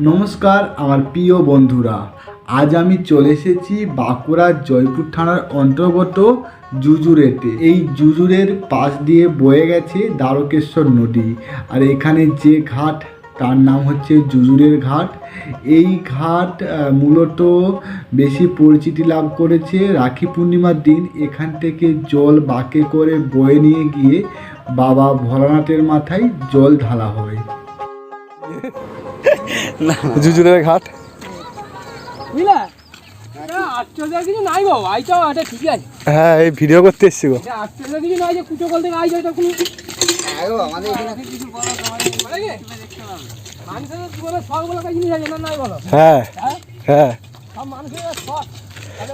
নমস্কার, আমার প্রিয় বন্ধুরা। আজ আমি চলে এসেছি বাঁকুড়ার জয়পুর থানার অন্তর্গত জুজুরেতে। এই জুজুরের পাশ দিয়ে বয়ে গেছে দ্বারকেশ্বর নদী। আর এখানে যে ঘাট তার নাম হচ্ছে জুজুরের ঘাট। এই ঘাট মূলত বেশি পরিচিতি লাভ করেছে রাখি পূর্ণিমার দিন। এখান থেকে জল বাঁকে করে বয়ে নিয়ে গিয়ে বাবা ভোলানাথের মাথায় জল ঢালা হয়। জুজুরের ঘাট? কিছু হ্যাঁ এই ভিডিও করতে এসছি গো। আশ্চর্য কিছু নয় যে কুটো কল থেকে আইজ এটা কোনো বলে কি? মানুষের জীবনে শখ বলে হ্যাঁ হ্যাঁ।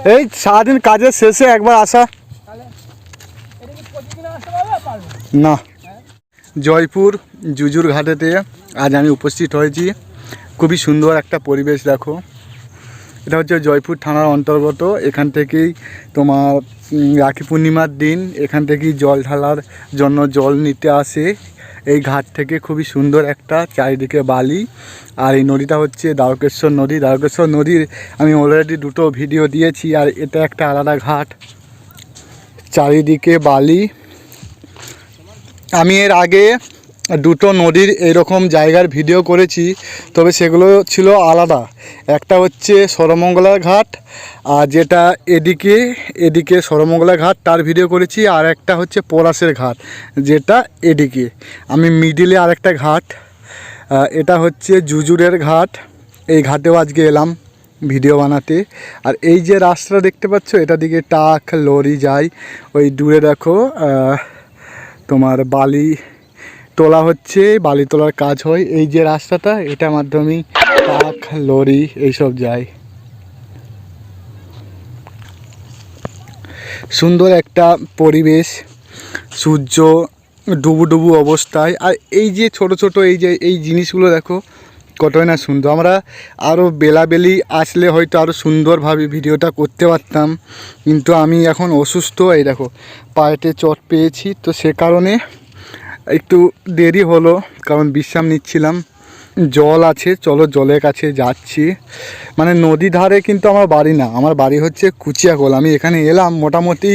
এই সারাদিন কাজের শেষে একবার আসা। না। জয়পুর জুজুর ঘাটেতে আজ আমি উপস্থিত হয়েছি। খুবই সুন্দর একটা পরিবেশ, দেখো। এটা হচ্ছে জয়পুর থানার অন্তর্গত। এখান থেকেই তোমার রাখি পূর্ণিমার দিন। এখান থেকেই জল ঢালার জন্য জল নিতে আসে। এই ঘাট থেকে খুবই সুন্দর একটা চারিদিকে বালি। আর এই নদীটা হচ্ছে দ্বারকেশ্বর নদী। দ্বারকেশ্বর নদীর আমি অলরেডি দুটো ভিডিও দিয়েছি, আর এটা একটা আলাদা ঘাট। চারিদিকে বালি। আমি এর আগে দুটো নদীর এরকম জায়গার ভিডিও করেছি, তবে সেগুলো ছিল আলাদা। একটা হচ্ছে সরমঙ্গলা ঘাট, আর যেটা এদিকে এদিকে সরমঙ্গলা ঘাট তার ভিডিও করেছি, আর একটা হচ্ছে পলাশের ঘাট, যেটা এদিকে। আমি মিডিলে আরেকটা ঘাট এটা হচ্ছে জুজুরের ঘাট। এই ঘাটেও আজকে এলাম ভিডিও বানাতে। আর এই যে রাস্তাটা দেখতে পাচ্ছ, এটা দিকে ট্রাক লরি যায়, ওই দূরে দেখো তোমার বালি তোলা হচ্ছে, বালি তোলার কাজ হয়। এই যে রাস্তাটা, এটা মাধ্যমেই ট্রাক লরি এইসব যায়। সুন্দর একটা পরিবেশ, সূর্য ডুবু ডুবু অবস্থায়। আর এই যে ছোট ছোট এই যে, এই জিনিসগুলো দেখো, কতই না সুন্দর। আমরা আরও বেলাবেলি আসলে হয়তো আরও সুন্দরভাবে ভিডিওটা করতে পারতাম, কিন্তু আমি এখন অসুস্থ। এই দেখো, পায়েতে চট পেয়েছি। তো সে কারণে একটু দেরি হলো, কারণ বিশ্রাম নিচ্ছিলাম। জল আছে, চলো জলের কাছে যাচ্ছি। মানে নদী ধারে কিন্তু আমার বাড়ি না, আমার বাড়ি হচ্ছে কুচিয়াকোল। আমি এখানে এলাম মোটামুটি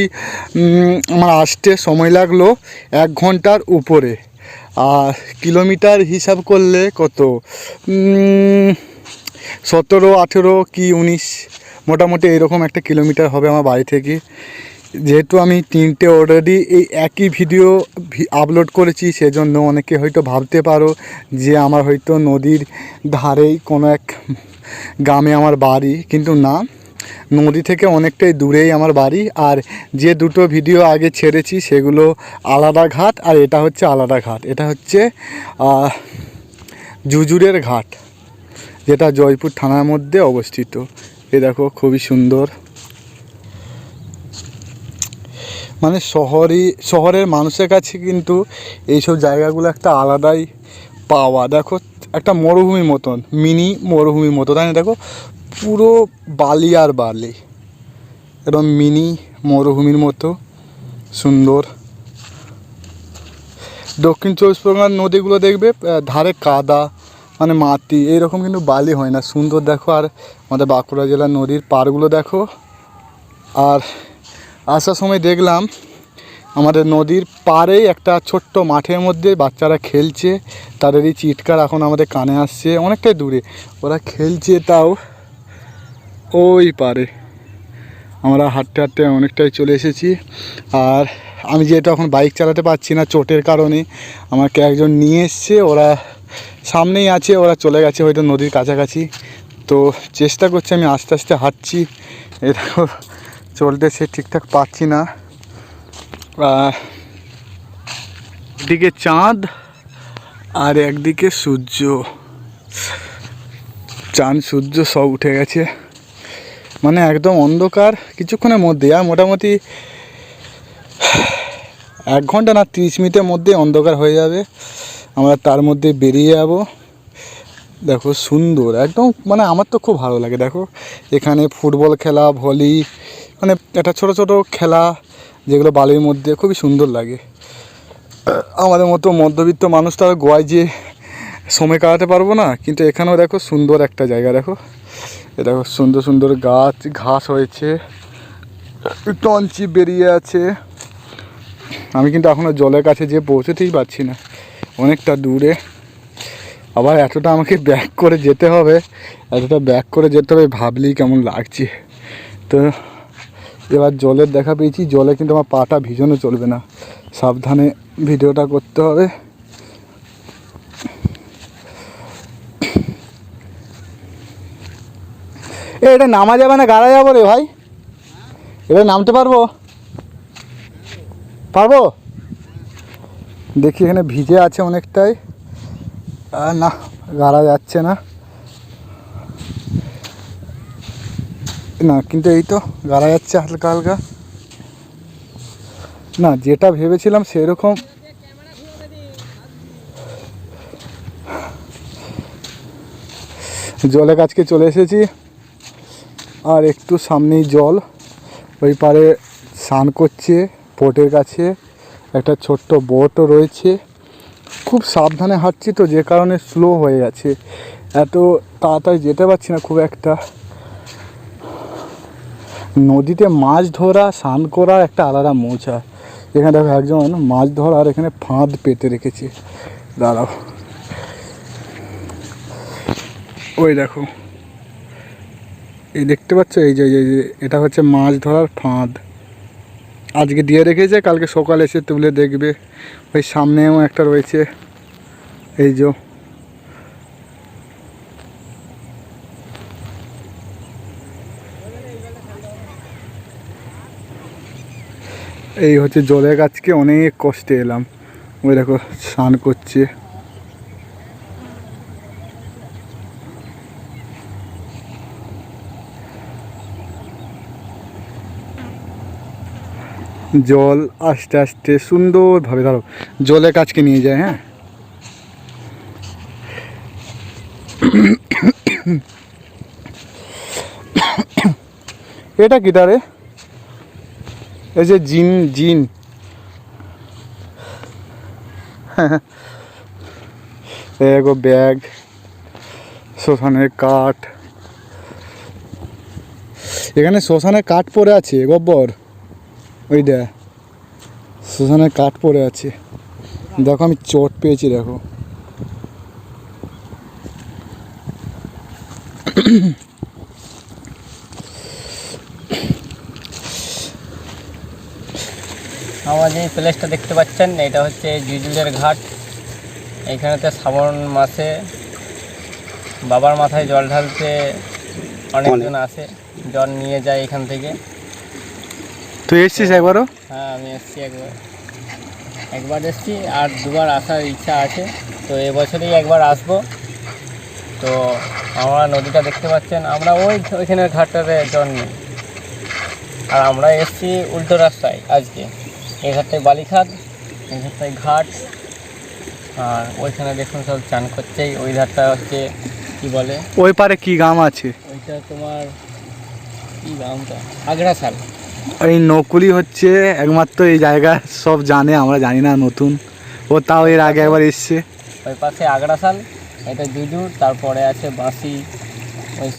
আমার আসতে সময় লাগল এক ঘণ্টার উপরে। আর কিলোমিটার হিসাব করলে কত? সতেরো, আঠেরো কি উনিশ? মোটামুটি এরকম একটা কিলোমিটার হবে আমার বাড়ি থেকে। যেহেতু আমি তিনটে অলরেডি এই একই ভিডিও আপলোড করেছি, সেজন্য অনেকে হয়তো ভাবতে পারো যে আমার হয়তো নদীর ধারেই কোনো এক গ্রামে আমার বাড়ি। কিন্তু না, নদী থেকে অনেকটাই দূরেই আমার বাড়ি। আর যে দুটো ভিডিও আগে ছেড়েছি, সেগুলো আলাদা ঘাট আর এটা হচ্ছে আলাদা ঘাট। এটা হচ্ছে জুজুরের ঘাট, যেটা জয়পুর থানার মধ্যে অবস্থিত। এ দেখো, খুবই সুন্দর। মানে শহরই, শহরের মানুষের কাছে কিন্তু এইসব জায়গাগুলো একটা আলাদাই পাওয়া। দেখো, একটা মরুভূমির মতন, মিনি মরুভূমির মতো, তাই না? দেখো, পুরো বালি আর বালি। একদম মিনি মরুভূমির মতো, সুন্দর। দক্ষিণ চব্বিশ পরগনার নদীগুলো দেখবে ধারে কাদা মানে মাটি, এইরকম কিন্তু বালি হয় না। সুন্দর দেখো, আর আমাদের বাঁকুড়া জেলার নদীর পাড়গুলো দেখো। আর আসার সময় দেখলাম আমাদের নদীর পাড়েই একটা ছোট্ট মাঠের মধ্যে বাচ্চারা খেলছে। তাদেরই চিৎকার এখন আমাদের কানে আসছে, অনেকটাই দূরে। ওরা খেলছে তাও ওই পারে আমরা হাঁটতে হাঁটতে অনেকটাই চলে এসেছি। আর আমি যেহেতু এখন বাইক চালাতে পারছি না চোটের কারণে, আমাকে একজন নিয়ে এসছে, ওরা সামনেই আছে, ওরা চলে গেছে হয়তো নদীর কাছাকাছি। তো চেষ্টা করছি আমি আস্তে আস্তে হাঁটছি। এ দেখো চলতে সে ঠিকঠাক পাচ্ছি না। একদিকে চাঁদ আর একদিকে সূর্য। চাঁদ, সূর্য সব উঠে গেছে। মানে একদম অন্ধকার কিছুক্ষণের মধ্যে। আর মোটামুটি এক ঘণ্টা না, তিরিশ মিনিটের মধ্যে অন্ধকার হয়ে যাবে। আমরা তার মধ্যে বেরিয়ে যাব। দেখো, সুন্দর। একদম মানে আমার তো খুব ভালো লাগে। দেখো, এখানে ফুটবল খেলা, ভলি মানে একটা ছোট ছোট খেলা, যেগুলো বালির মধ্যে খুবই সুন্দর লাগে। আমাদের মতো মধ্যবিত্ত মানুষ তো আর গোয়ায় যে সময় কাটাতে পারব না, কিন্তু এখানেও দেখো সুন্দর একটা জায়গা, দেখো। এ দেখো, সুন্দর সুন্দর গাছ, ঘাস হয়েছে। টঞ্চি বেরিয়ে আছে। আমি কিন্তু এখনও জলের কাছে যেয়ে পৌঁছতেই পারছি না, অনেকটা দূরে। আবার এতটা আমাকে ব্যাক করে যেতে হবে, এতটা ব্যাক করে যেতে হবে, ভাবলেই কেমন লাগছে। তো এবার জলের দেখা পেয়েছি, জলে কিন্তু আমার পাটা ভিজনও চলবে না। সাবধানে ভিডিওটা করতে হবে। এ, এটা নামা যাবে না, গাড়া যাব রে ভাই। এটা নামতে পারব? পারব? দেখি এখানে ভিজে আছে অনেকটাই। না, গাড়া যাচ্ছে না। না, কিন্তু এই তো গাড়া যাচ্ছে হালকা হালকা। না, যেটা ভেবেছিলাম সেরকম। জলে কাছকে চলে এসেছি। আর একটু সামনেই জল। ওই পারে স্নান করছে পোর্টের কাছে। একটা ছোট্ট বোটও রয়েছে। খুব সাবধানে হাঁটছি তো, যে কারণে স্লো হয়ে গেছে। এত তাড়াতাড়ি যেতে পারছি না খুব একটা। নদীতে মাছ ধরা, স্নান করার একটা আলাদা মজা। এখানে দেখো একজন মাছ ধরার এখানে ফাঁদ পেতে রেখেছে। দাঁড়াও। ওই দেখো। এই দেখতে পাচ্ছ? এই যে, এটা হচ্ছে মাছ ধরার ফাঁদ। আজকে দিয়ে রেখেছে, কালকে সকালে এসে তুলে দেখবে। ওই সামনেও একটা রয়েছে। এই যে। এই হচ্ছে জলের গাছকে অনেক কষ্টে এলাম। ওই দেখো, স্নান করছে। জল আস্তে আস্তে সুন্দরভাবে, ধরো জলে কাছকে নিয়ে যায় হ্যাঁ? এটা কি রে এই যে জিন জিন। এগো ব্যাগ শ্মশানের কাঠ। এখানে শ্মশানের কাঠ পড়ে আছে গব্বর ওই দে শ্মশানের কাঠ পড়ে আছে। দেখো আমি চোট পেয়েছি দেখো। আমার যে প্লেসটা দেখতে পাচ্ছেন এটা হচ্ছে জুজুলের ঘাট। এইখানেতে শ্রাবণ মাসে বাবার মাথায় জল ঢালতে অনেকজন আসে জল নিয়ে যায় এখান থেকে। তুই এসছিস একবারও? হ্যাঁ আমি এসেছি একবার। একবার এসেছি আর দুবার আসার ইচ্ছা আছে। তো এবছরেই একবার আসব। তো আমরা নদীটা দেখতে পাচ্ছেন আমরা ওই ওইখানের ঘাটটাতে জল নিই আর আমরা এসেছি উল্টো রাস্তায় আজকে। এই ঘাটটায় বালিখাত এই ঘাটটায় ঘাট। আর ওইখানে দেখুন সব চান করছেই। ওই ধারটা হচ্ছে কি বলে? ওই পারে কি গাম আছে? ওইটা তোমার কি নামটা আগ্রাসাল। এই নকুলি হচ্ছে একমাত্র এই জায়গা, সব জানে, আমরা জানি না নতুন। ও তাও এর আগে একবার এসছে। ওই পাশে আগ্রাসাল এটা জুজুর তারপরে আছে বাঁশি, ওই